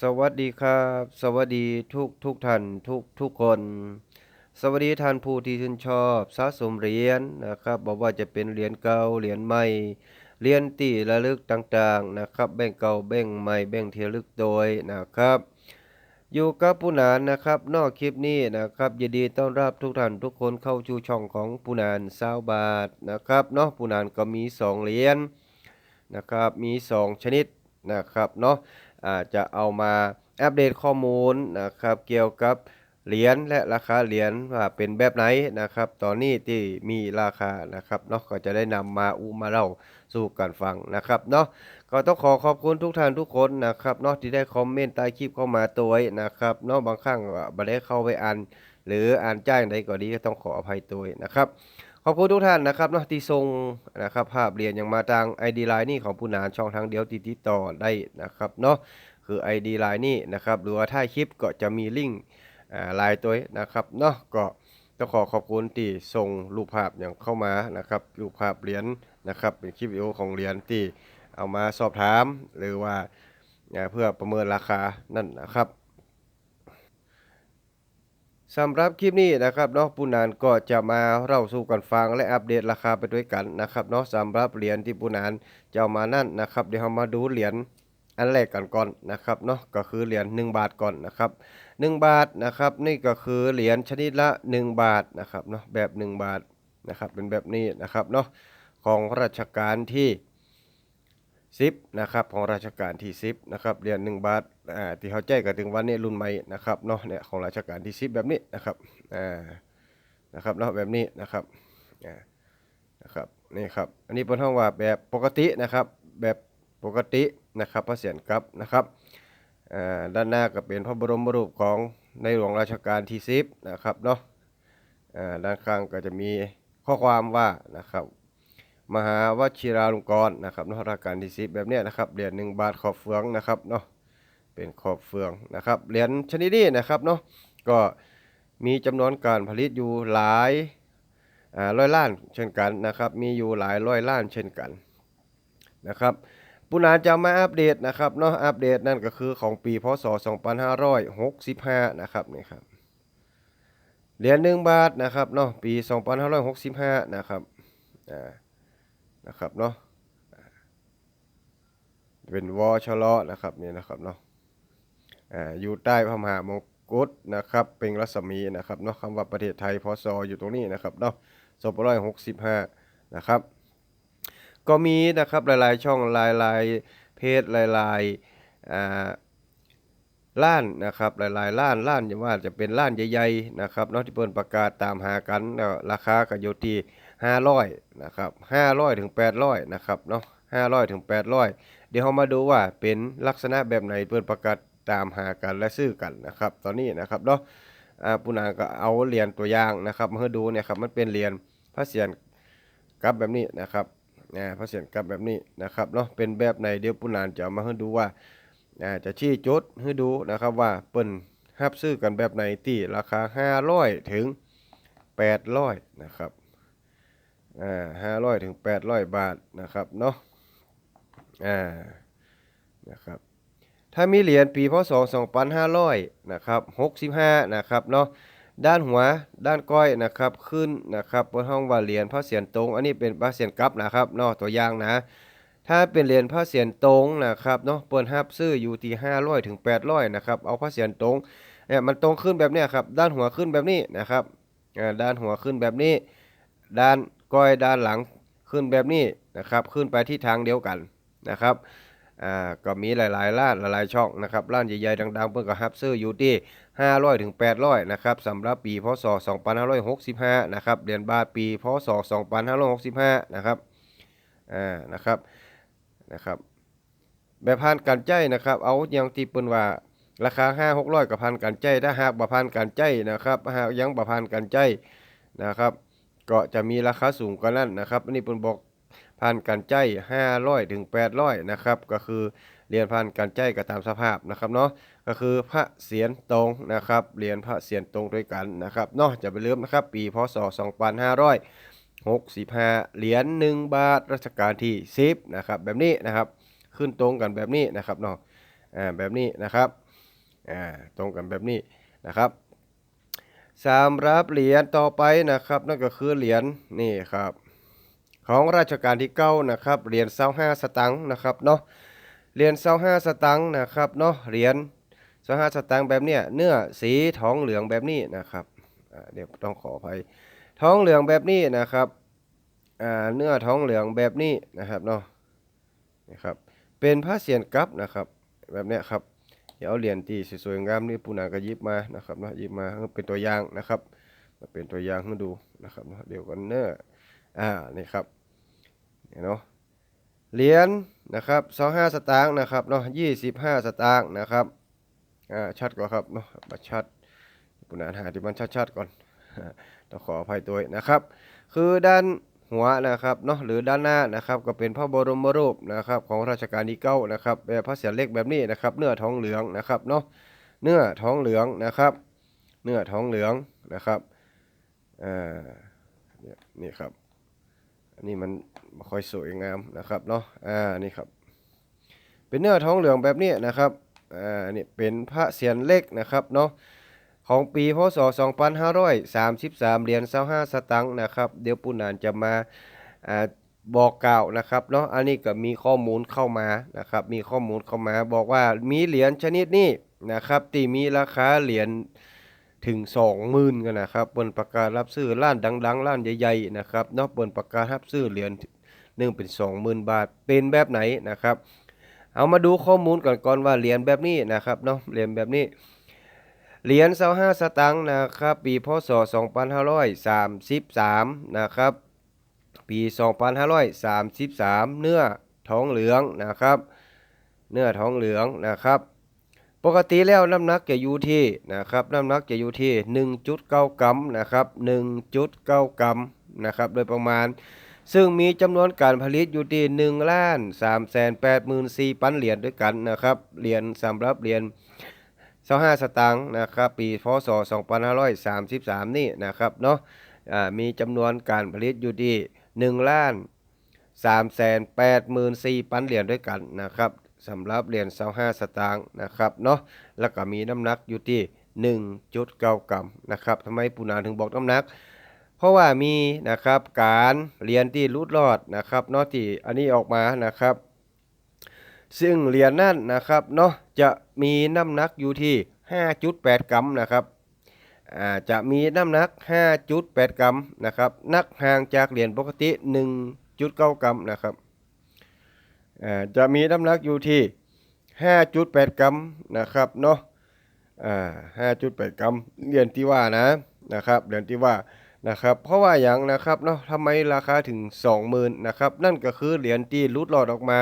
สวัสดีครับ สวัสดีทุกทุกท่านทุกทุกคน สวัสดีท่านผู้ที่ชื่นชอบสะสมเหรียญนะครับบอกว่าจะเป็นเหรียญเก่าเหรียญใหม่เหรียญตีระลึกต่างๆนะครับ แบ่งเก่าแบ่งใหม่แบ่งเทลึกโดยนะครับ อยู่กับผู้นานนะครับ นอกคลิปนี้นะครับยินดีต้อนรับทุกท่านทุกคนเข้าชูช่องของผู้นานซาวบาทนะครับเนาะผู้นานก็มีสองเหรียญนะครับมีสองชนิด นะครับเนาะอาจจะเอามาอัปเดตข้อมูลนะครับเกี่ยวกับเหรียญและราคาเหรียญว่าเป็นแบบไหนนะครับ ตอนนี้ที่มีราคานะครับเนาะก็จะได้นำมาอุมาเล่าสู่กันฟังนะครับเนาะก็ต้องขอขอบคุณทุกท่านทุกคนนะครับเนาะที่ได้คอมเมนต์ใต้คลิปเข้ามาตัวไว้นะครับเนาะบางครั้งบ่ได้เข้าไปอ่านหรืออ่านจ้างใดก็ดีก็ต้องขออภัยตัวนะครับ ขอบคุณทุกท่านนะครับเนาะที่ส่งนะครับภาพเรียนอย่างมาทาง ID Line นี่ของผู้นานช่องทางเดียวติดต่อได้นะครับเนาะคือ ID Line นี่นะครับหรือว่าท้าคลิปก็จะมีลิงก์อ่าไลน์ตัวนะครับเนาะก็ต้องขอขอบคุณที่ส่งรูปภาพอย่างเข้ามานะครับรูปภาพเหรียญนะครับเป็นคลิปวิดีโอของเหรียญที่เอามาสอบถามหรือว่าเพื่อประเมินราคานั่นนะครับ สำหรับคลิปนี้นะครับเนาะปูนานก็จะมาเล่าสู่กันฟังและอัปเดตราคาไปด้วยกันนะครับเนาะสำหรับเหรียญที่ปูนานจะามานั่นนะครับเดี๋ยวเรามาดูเหรียญอันแรกกันก่อนนะครับเนาะก็คือเหรียญ1บาทก่อนนะครับ1บาทนะครับนี่ก็คือเหรียญชนิดละ 1 บาทนะครับเนาะแบบ 1 บาทนะครับเป็นแบบนี้นะครับเนาะของรัชกาลที่ 10นะครับของราชการที่ 10นะครับเหรียญ1บาทอ่าที่เขาแจ้งกันถึงวันนี้รุ่นใหม่นะครับเนาะเนี่ยของราชการที่ 10 แบบนี้นะครับอ่านะครับเนาะแบบนี้นะครับอ่านะครับนี่ครับอันนี้เป็นห้องว่าแบบปกตินะครับแบบปกตินะครับพระเศียรกลับนะครับอ่าด้านหน้าก็เป็นพระบรมรูปของในหลวงรัชกาลที่ 10 นะครับเนาะอ่าด้านข้างก็จะมีข้อความว่านะครับ มหาวชิราลงกรณ์นะครับเนาะรัชกาลที่สิบแบบเนี้ยนะครับเหรียญหนึ่งบาทขอบเฟืองนะครับเนาะเป็นขอบเฟืองนะครับเหรียญชนิดนี้นะครับเนาะก็มีจำนวนการผลิตอยู่หลายร้อยล้านเช่นกันนะครับ มีอยู่หลายร้อยล้านเช่นกันนะครับปุนาจะมาอัปเดตนะครับเนาะอัปเดตนั่นก็คือของปีพศ 2565 นะครับนี่ครับเหรียญหนึ่งบาทนะครับเนาะปี 2565 นะครับอ่า นะครับเนาะเป็นวอชะลอนะครับนี่นะครับเนาะอ่าอยู่ใต้พระมหามงกุฎนะครับเป็นรัศมีนะครับเนาะคำว่าประเทศไทยพศอยู่ตรงนี้นะครับเนาะสองร้อยหกสิบห้านะครับ ก็มีนะครับหลายๆช่องหลายๆเพจหลายๆอ่าล้านนะครับหลายๆล้านล้านอย่าว่าจะเป็นล้านใหญ่ๆนะครับเนาะที่เปิ้นประกาศตามหากันราคาก็อยู่ที่ 500นะครับ500ถึง800นะครับเนาะ500ถึง800เดี๋ยวเรามาดูว่าเป็นลักษณะแบบไหนเปิดประกาศตามหากันและซื้อกันนะครับ ตอนนี้นะครับเนาะอ่าปุนาก็เอาเหรียญตัวอย่างนะครับมาให้ดูเนี่ยครับมันเป็นเหรียญพระเศียรกลับแบบนี้นะครับอ่พระเศียรกลับแบบนี้นะครับเนาะเป็นแบบไหนเดี๋ยวปุนานจะเอามาให้ดูว่าอ่าจะชี้จุดให้ดูนะครับว่าเปิ้นรับซื้อกันแบบไหนที่ราคา 500 ถึง 800 นะครับ อ่าห้าร้อยถึงแปดร้อยบาทนะครับเนาะอ่านะครับถ้ามีเหรียญปีพศสองพันห้าร้อยนะครับหกสิบห้านะครับเนาะด้านหัวด้านก้อยนะครับขึ้นนะครับบนห้องว่าเหรียญพระเศียรตรง อันนี้เป็นพระเศียรกับนะครับเนาะตัวอย่างนะ ถ้าเป็นเหรียญพระเศียรตรงนะครับเนาะเปิดฮับซื้ออยู่ที่500ถึง800นะครับเอาพระเศียรตรงเนี่ยมันตรงขึ้นแบบนี้ครับด้านหัวขึ้นแบบนี้นะครับอ่าด้านหัวขึ้นแบบนี้ ด้าน ก้อยด้านหลังขึ้นแบบนี้นะครับ ขึ้นไปที่ทางเดียวกันนะครับอ่าก็มีหลายๆร้านหลายๆช่องนะครับร้านใหญ่ๆดังๆ เพิ่นก็ฮับซื้ออยู่ที่ 500ถึง800นะครับสำหรับปีพศ 2565นะครับเหรียญบาทปีพศ 2565นะครับอ่านะครับนะครับแบบพันการใจนะครับ เอาอย่างที่เปิ้นว่าราคา 5 600กับพันการใจถ้าหากบ่พันการใจนะครับหากยังบ่พันการใจนะครับ ก็จะมีราคาสูงกว่านั้นนะครับอันนี้เพิ่นบอกพันกันใจ500ถึง800นะครับก็คือเหรียญพันกันใจก็ตามสภาพนะครับเนาะก็คือพระเศียรตรงนะครับเหรียญพระเศียรตรงด้วยกันนะครับเนาะจะไปลืมนะครับปีพศ 2565 เหรียญ1บาทรัชกาลที่ 10นะครับแบบนี้นะครับขึ้นตรงกันแบบนี้นะครับเนาะอ่าแบบนี้นะครับอ่าตรงกันแบบนี้นะครับ สำหรับเหรียญต่อไปนะครับ นั่นก็คือเหรียญนี่ครับ ของราชการที่เก้านะครับเหรียญเศร้าห้าสตังค์นะครับเนาะเหรียญเศร้าห้าสตังค์นะครับเนาะเหรียญเศร้าห้าสตังค์แบบเนี้ยเนื้อสีทองเหลืองแบบนี้นะครับเดี๋ยวต้องขออภัยทองเหลืองแบบนี้นะครับอ่าเนื้อทองเหลืองแบบนี้นะครับเนาะนะครับเป็นผ้าเสียนกับนะครับแบบเนี้ยครับ เดี๋ยวเหรียญที่สวยๆงามนี่ปูนาก็ยิบมานะครับนะยิบมาเป็นตัวอย่างนะครับมาเป็นตัวอย่างให้ดูนะครับเดี๋ยวกันเนอร์อ่านี่ครับเนี่ยเนาะเหรียญนะครับ25สตางค์นะครับเนาะ25สตางค์นะครับอ่าชัดก่อนครับเนาะบัดชัดปุณาหาที่มันชัดๆก่อนต้องขออภัยด้วนะครับ คือด้าน หัวนะครับเนาะหรือด้านหน้านะครับก็เป็นพระบรมรูปนะครับของรัชกาลที่เก้านะครับแบบพระเศียรเล็กแบบนี้นะครับ เนื้อทองเหลืองนะครับเนาะเนื้อทองเหลืองนะครับ เนื้อทองเหลืองนะครับอ่าเนี่ยนี่ครับอันนี้มันค่อยสวยงามนะครับเนาะอ่านี่ครับ เป็นเนื้อทองเหลืองแบบนี้นะครับอ่านี่เป็นพระเศียรเล็กนะครับเนาะ ของปีพศ 2533 เหรียญ25สตังค์นะครับ เดี๋ยวปุนานจะมาบอกกล่าวนะครับเนาะอันนี้ก็มีข้อมูลเข้ามานะครับ มีข้อมูลเข้ามา บอกว่ามีเหรียญชนิดนี้นะครับที่มีราคาเหรียญถึงสองหมื่นกันนะครับบนประกาศรับซื้อร้านดังๆร้านใหญ่ๆนะครับเนอกบนประกาศรับซื้อเหรียญหนึ่งเป็นสองหมื่นบาทเป็นแบบไหนนะครับ เอามาดูข้อมูลก่อนก่อนว่าเหรียญแบบนี้นะครับเนาะเหรียญแบบนี้ เหรียญเซาห้าสตังค์นะครับ ปีพศ 2533 นะครับ ปี 2533 เนื้อทองเหลืองนะครับ เนื้อทองเหลืองนะครับ ปกติแล้วน้ำหนักจะอยู่ที่นะครับน้ำหนักจะอยู่ที่ 1.9 กรัมนะครับ1.9 กรัมนะครับโดยประมาณซึ่งมีจำนวนการผลิตอยู่ที่1ล้าน3แสน8หมื่น4พันเหรียญด้วยกันนะครับ เหรียญสำหรับเหรียญ 25สตางค์นะครับปีพศ 2533 นี่นะครับเนาะมีจำนวนการผลิตอยู่ที่1ล้าน3แสน8หมื่น4พันเหรียญด้วยกันนะครับสำหรับเหรียญ25สตางค์นะครับเนาะแล้วก็มีน้ำหนักอยู่ที่ 1.9 กรัมนะครับทำไมปูนาถึงบอกน้ำหนัก เพราะว่ามีนะครับการเรียนที่รูดรอดนะครับเนาะที่อันนี้ออกมานะครับ ซึ่งเหรียญนั่นนะครับเนาะจะ มีน้ำหนักอยู่ที่ 5.8 กรัมนะครับจะมีน้ำหนัก 5.8 กรัมนะครับนักห่างจากเหรียญปกติ 1.9 กรัมนะครับจะมีน้ำหนักอยู่ที่ 5.8 กรัมนะครับเนาะอ่า5.8 กรัมเหรียญที่ว่านะนะครับเหรียญที่ว่านะครับเพราะว่าอย่างนะครับเนาะทำไมราคาถึง 20,000นะครับนั่นก็คือเหรียญที่รูดหลอดออกมา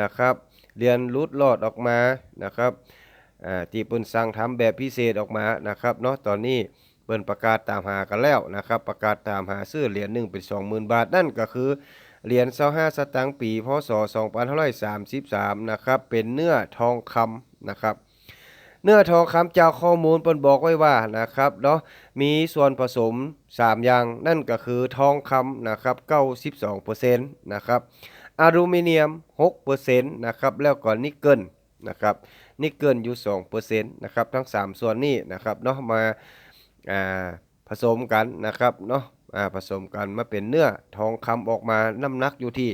นะครับ เหรียญรูดหลอดออกมานะครับอ่าที่เปิ้นสั่งทำแบบพิเศษออกมานะครับเนาะตอนนี้เปิ้นประกาศตามหากันแล้วนะครับประกาศตามหาซื้อเหรียญหนึ่งเป็น 20,000 บาทนั่นก็คือเหรียญ25สตางค์ปีพศ2533นะครับเป็นเนื้อทองคำนะครับเนื้อทองคำจากข้อมูลเปิ้นบอกไว้ว่านะครับเนาะมีส่วนผสม 3 อย่างนั่นก็คือทองคำนะครับ92%นะครับ อลูมิเนียม6%นะครับแล้วก็นิกเกิลนะครับนิกเกิลอยู่2%นะครับทั้ง 3 ส่วนนี้นะครับเนาะมาอ่าผสมกันนะครับเนาะอ่าผสมกันมาเป็นเนื้อทองคำออกมาน้ำหนักอยู่ที่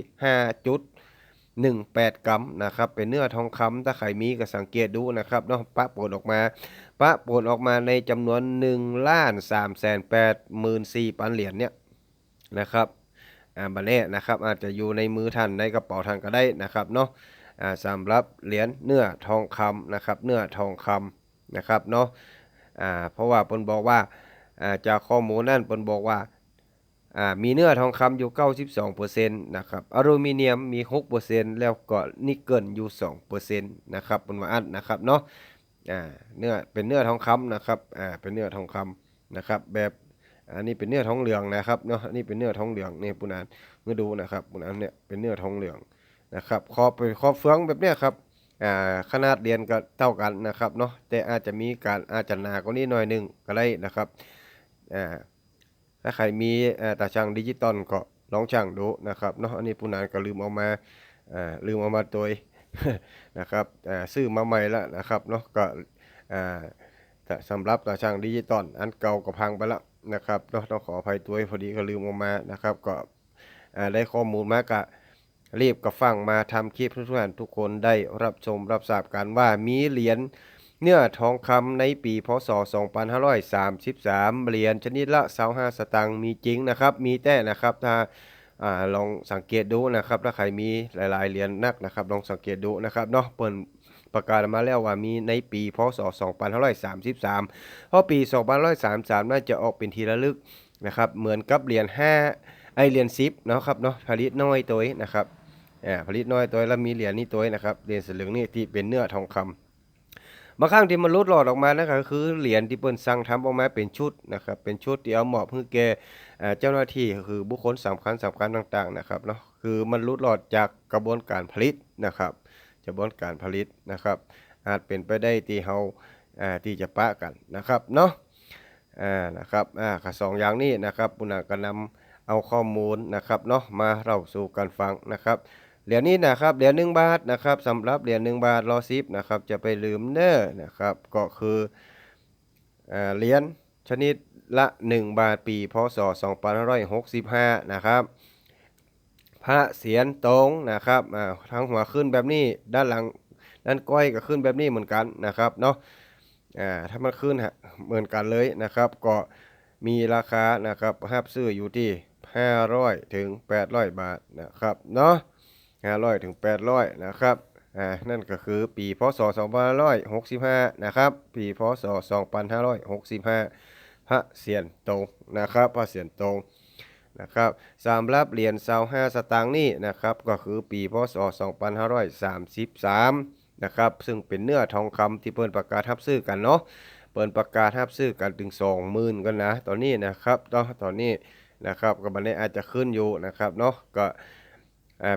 5.18 กรัมนะครับเป็นเนื้อทองคำถ้าใครมีก็สังเกตดูนะครับเนาะปะปนออกมา ปะปนออกมาในจำนวน1ล้าน3แสน8หมื่น4พันเหรียญเนี่ยนะครับ อ่าบันนี้นะครับ อาจจะอยู่ในมือท่านในกระเป๋าท่านก็ได้นะครับเนาะอ่าสำหรับเหรียญเนื้อทองคำนะครับ เนื้อทองคำนะครับเนาะอ่าเพราะว่าเพิ่นบอกว่าอ่าจากข้อมูลนั่นเพิ่นบอกว่าอ่ามีเนื้อทองคำอยู่ 92%นะครับอลูมิเนียมมี 6%แล้วก็นิกเกิลอยู่ 2%นะครับเป็นว่าอันนะครับเนาะอ่าเนื้อเป็นเนื้อทองคำนะครับอ่าเป็นเนื้อทองคำนะครับแบบ อันนี้เป็นเนื้อทองเหลืองนะครับเนาะอันนี่เป็นเนื้อทองเหลืองนี่ปุนานเมื่อดูนะครับปุนานเนี่ยเป็นเนื้อทองเหลืองนะครับคอเป็นคอเฟืองแบบเนี้ยครับอ่าขนาดเรียนก็เท่ากันนะครับเนาะแต่อาจจะมีการอาจจะหนากว่านี้หน่อยหนึงก็ได้นะครับอ่าถ้าใครมีอ่อตาช่างดิจิตอลก็ลองช่างดูนะครับเนาะอันนี้ผู้นานก็ลืมเอามาอ่าลืมเอามาตัวนะครับอ่าซื้อมาใหม่แล้วนะครับเนาะก็อ่าสำหรับตาช่างดิจิตอลอันเก่าก็พังไปแล้ว นะครับต้องขออภัยตัวพอดีก็ลืมออกมานะครับก็ได้ข้อมูลมากะรีบกับฟังมาทำคลิปทุกท่านทุกคนได้รับชมรับทราบกันว่ามีเหรียญเนื้อทองคำในปีพศ 2533 เหรียญชนิดละ 25 สตางค์มีจริงนะครับ มีแต่นะครับถ้าอลองสังเกตดูนะครับ ถ้าใครมีหลายๆเหรียญนักนะครับ ลองสังเกตดูนะครับเนาะเปิด ประกาศมาแล้วว่ามีในปีพศ 2533 เพราะปี 2533 น่าจะออกเป็นทีละลึกนะครับ เหมือนกับเหรียญ5ไอเหรียญ10เนาะครับเนาะผลิตน้อยตัวนะครับอ่าผลิตน้อยตัวแล้วมีเหรียญนี้ตัวนะครับเหรียญสลึงนี่ที่เป็นเนื้อทองคำบางครั้งที่มันลดหลอดออกมานะครับคือเหรียญที่เปิ้นสั่งทำออกมาเป็นชุดนะครับเป็นชุดที่เอาเหมาะเพื่อแก่เจ้าหน้าที่คือบุคคลสำคัญสำคัญต่างๆนะครับเนาะคือมันรุดรอดจากกระบวนการผลิตนะครับ กระบวนการผลิตนะครับ อาจเป็นไปได้ที่เฮาอ่าที่จะปะกันนะครับเนาะอ่านะครับอ่าข้อสองอย่างนี้นะครับปุณาก็นำเอาข้อมูลนะครับเนาะมาเล่าสู่กันฟังนะครับเหรียญนี้นะครับเหรียญหนึ่งบาทนะครับสำหรับเหรียญหนึ่งบาทรอซิปนะครับจะไปลืมเน้อนะครับก็คือเหรียญชนิดละ 1 บาทปีพศ2565 นะครับ พระเสียรตรงนะครับอ่าทั้งหัวขึ้นแบบนี้ด้านหลังด้านก้อยก็ขึ้นแบบนี้เหมือนกันนะครับเนาะอ่าถ้ามันขึ้นเหมือนกันเลยนะครับ ก็มีราคานะครับห้าบซื้ออยู่ที่ 500 ถึง 800 บาทนะครับเนาะ500 ถึง 800 นะครับอ่านั่นก็คือปีพศ2565 นะครับ ปีพศ2565 พระเสียรตรงนะครับ พระเสียรตรง นะครับสำหรับเหรียญ25สตางค์นี่นะครับก็คือปีพศ 2533นะครับซึ่งเป็นเนื้อทองคำที่เปิ้นประกาศทับซื้อกันเนาะเปิ้นประกาศทับซื้อกันถึง 20,000กันนะตอนนี้นะครับตอนตอนนี้นะครับก็บัดนี้อาจจะขึ้นอยู่นะครับเนาะก็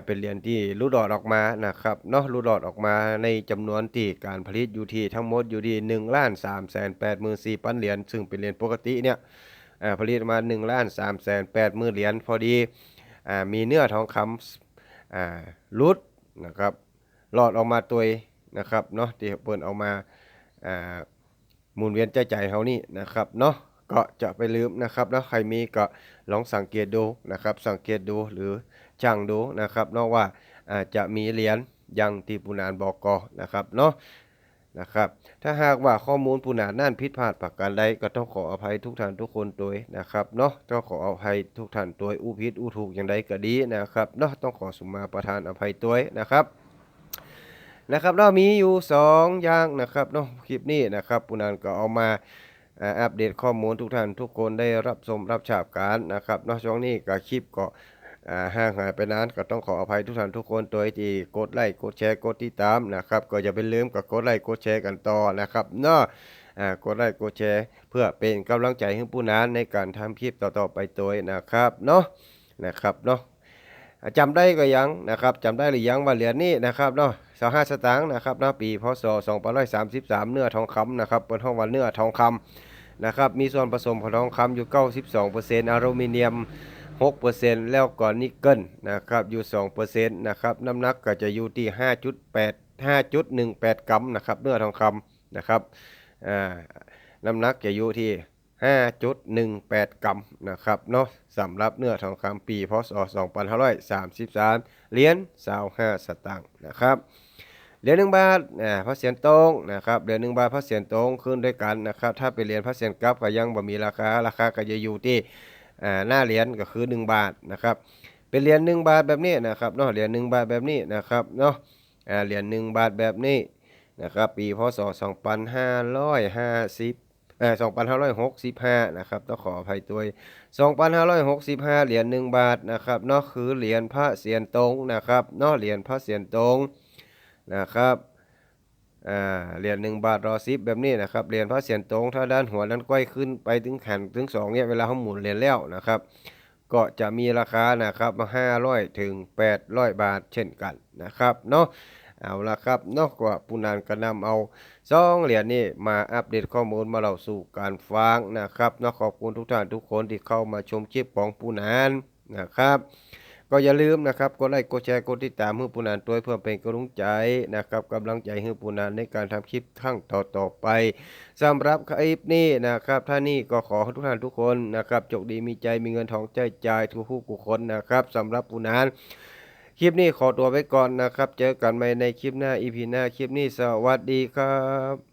เป็นเหรียญที่รูดดอดออกมานะครับเนาะรูดดอดออกมาในจำนวนที่การผลิตอยู่ที่ทั้งหมดอยู่ที่1ล้าน3แสน8 4 0 0 0เหรียญซึ่งเป็นเหรียญปกติเนี่ย ผลิตมา1ล้าน3แสน8 0,000เหรียญพอดีอมีเนื้อทองคำรุดนะครับหลอดออกมาตัวนะครับเนาะที่เปิ้นเอามาหมุนเวียนใจใจเฮานี่นะครับเนาะก็จะไปลืมนะครับแล้วใครมีก็ลองสังเกตดูนะครับ สังเกตดูหรือช่างดูนะครับเนาะว่าอาจะมีเหรียญยังที่ปูนานบอกกอนะครับเนาะ นะครับ ถ้าหากว่าข้อมูลปูนานนั่นผิดพลาดประการใดก็ต้องขออภัยทุกท่านทุกคนโดยนะครับเนาะต้องขออภัยทุกท่านโดยอู้ผิดอู้ถูกอย่างใดก็ดีนะครับเนาะต้องขอสุมาประทานอภัยตัวนะครับนะครับเนามีอยู่สองอย่างนะครับเนาะคลิปนี้นะครับปูนานก็เอามาอัปเดตข้อมูลทุกท่านทุกคนได้รับชมรับฉาบการนะครับเนาะช่วงนี้ก็คลิปก็ ห่างหายไปนานก็ต้องขออภัยทุกท่านทุกคนตัวที่กดไลค์กดแชร์กดติดตามนะครับ ก็อย่าไปลืมกับกดไลค์กดแชร์กันต่อนะครับเนาะอ่ากดไลค์กดแชร์ เพื่อเป็นกำลังใจให้ผู้นั้นในการทำคลิปต่อๆไปตัวนะครับเนาะนะครับเนาะจำได้ก็ยังนะครับจำได้หรือยังว่าเหรียญนี้นะครับเนาะสองห้าสตางค์นะครับเนาะปีพศ2533เนื้อทองคำนะครับเป็นห้องว่าเนื้อทองคำนะครับมีส่วนผสมของทองคำอยู่92%อลูมิเนียม 6%แล้วก็นิกเกิลนะครับอยู่ 2%นะครับน้ำหนักก็จะอยู่ที่ 5.8 5.18 กรัมนะครับเนื้อทองคำนะครับน้ำหนักจะอยู่ที่ 5.18 กรัมนะครับเนาะสำหรับเนื้อทองคำปีพศ2533 เหรียญ25สตางค์นะครับเหรียญหนึ่งบาทอ่าพระเสียนตรงนะครับเหรียญหนึ่งบาทพระเสียนตรงขึ้นด้วยกันนะครับถ้าเป็นเหรียญพระเสียนกลับก็ยังบ่มีราคาราคาก็จะอยู่ที่ อ่าหน้าเหรียญก็คือ 1 บาทนะครับ เป็นเหรียญ1บาทแบบนี้นะครับเนาะเหรียญ1บาทแบบนี้นะครับเนาะอ่าเหรียญ1บาทแบบนี้นะครับปีพศ 2550เอ่อ2565 นะครับ ต้องขออภัยด้วย2565 เหรียญ1บาทนะครับเนาะคือเหรียญพระเสียรตรงนะครับเนาะเหรียญพระเสียรตรงนะครับ อ่าเหรียญหนึ่งบาทรอซิปแบบนี้นะครับเหรียญพระเสียรตรงถ้าด้านหัวด้านก้อยขึ้นไปถึงแขนถึงสองเนี่ยเวลาเขาหมุนเหรียญแล้วนะครับ ก็จะมีราคานะครับห้าร้อยถึงแปดร้อยบาทเช่นกันนะครับเนาะเอาละครับนอกว่าปูนานก็นำเอาซองเหรียญนี้มาอัปเดตข้อมูลมาเล่าสู่การฟังนะครับนาะขอบคุณทุกท่านทุกคนที่เข้ามาชมคลิปของปูนานนะครับ ก็อย่าลืมนะครับกดไลค์กดแชร์กดติดตามให้ปูนานตัวเพื่อเป็นกำลังใจนะครับกำลังใจให้ปูนานในการทำคลิปครั้งต่อๆไปสำหรับคลิปนี้นะครับท่านี้ก็ขอให้ทุกท่านทุกคนนะครับโชคดีมีใจมีเงินทองใจใจทุกผู้ทุกคนนะครับสำหรับปูนานคลิปนี้ขอตัวไว้ก่อนนะครับ เจอกันใหม่ในคลิปหน้าอีพีหน้าคลิปนี้สวัสดีครับ